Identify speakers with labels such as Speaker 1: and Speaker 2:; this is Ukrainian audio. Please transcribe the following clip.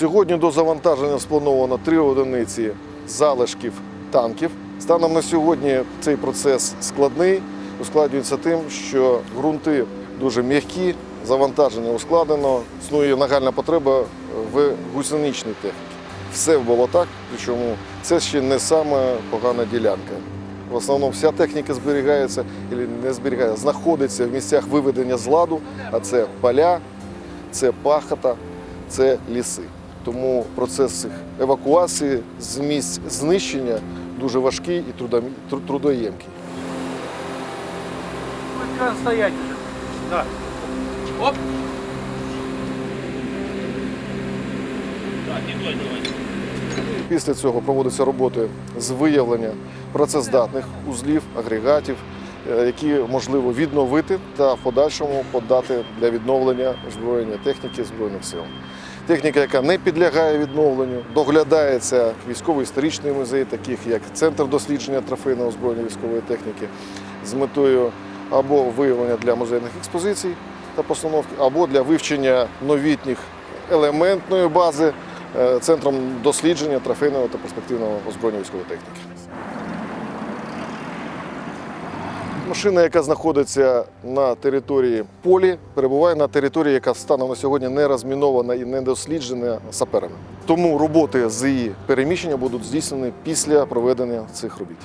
Speaker 1: Сьогодні до завантаження сплановано три одиниці залишків танків. Станом на сьогодні цей процес складний, ускладнюється тим, що ґрунти дуже м'які, завантаження ускладнено, існує нагальна потреба в гусеничній техніці. Все в болотах, причому це ще не саме погана ділянка. В основному вся техніка зберігається, не зберігається, знаходиться в місцях виведення з ладу, а це поля, це пахота, це ліси. Тому процес евакуації з місць знищення дуже важкий і трудоємкий.
Speaker 2: Как стоять уже? Да. Оп. Так, не той давай.
Speaker 1: Після цього проводяться роботи з виявлення працездатних узлів, агрегатів, е, які можливо відновити та в подальшому подати для відновлення озброєння техніки Збройних сил. Техніка, яка не підлягає відновленню, доглядається військово-історичний музей, таких як Центр дослідження трофейного озброєння військової техніки, з метою або виявлення для музейних експозицій та постановки, або для вивчення новітніх елементної бази е, центром дослідження трофейного та перспективного озброєння військової техніки. Машина, яка знаходиться на території полі, перебуває на території, яка станом на сьогодні не розмінована і не досліджена саперами. Тому роботи з її переміщення будуть здійснені після проведення цих робіт.